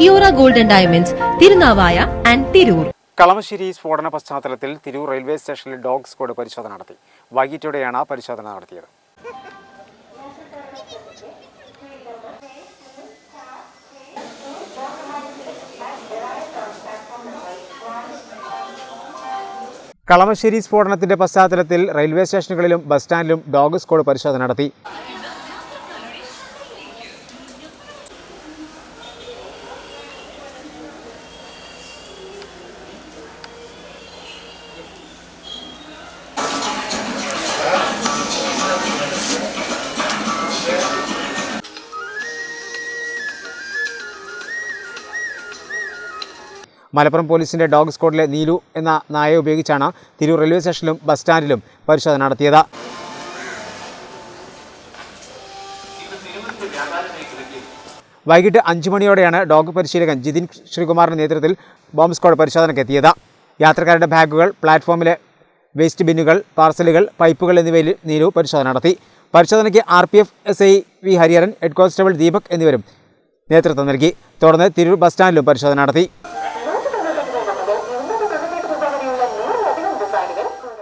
Kiora golden diamonds Tirunavaya and Tirur. Kalamassery സ്ഫോടന പശ്ചാത്തലത്തിൽ Tirur railway സ്റ്റേഷനിൽ ഡോഗ് സ്ക്വാഡ് പരിശോധന നടത്തി. വൈകിട്ടോടെയാണ് പരിശോധന നടത്തിയത്. കളമശ്ശേരി സ്ഫോടനത്തിന്റെ പശ്ചാത്തലത്തിൽ റെയിൽവേ സ്റ്റേഷനുകളിലും ബസ് സ്റ്റാൻഡിലും ഡോഗ് സ്ക്വാഡ് പരിശോധന നടത്തി. മലപ്പുറം പോലീസിന്റെ ഡോഗ് സ്ക്വാഡിലെ നീലു എന്ന നായയെ ഉപയോഗിച്ചാണ് തിരൂർ റെയിൽവേ സ്റ്റേഷനിലും ബസ് സ്റ്റാൻഡിലും പരിശോധന നടത്തിയത്. വൈകിട്ട് അഞ്ചു മണിയോടെയാണ് ഡോഗ് പരിശീലകൻ ജിതിൻ ശ്രീകുമാറിന്റെ നേതൃത്വത്തിൽ ബോംബ് സ്ക്വാഡ് പരിശോധനയ്ക്ക് എത്തിയത്. യാത്രക്കാരുടെ ബാഗുകൾ പ്ലാറ്റ്ഫോമിലെ വേസ്റ്റ് ബിന്നുകൾ പാർസലുകൾ പൈപ്പുകൾ എന്നിവയിൽ നീലു പരിശോധന നടത്തി. പരിശോധനയ്ക്ക് R P F S I V Hariharan head constable Deepak എന്നിവരും നേതൃത്വം നൽകി. തുടർന്ന് തിരൂർ ബസ് സ്റ്റാൻഡിലും പരിശോധന നടത്തി.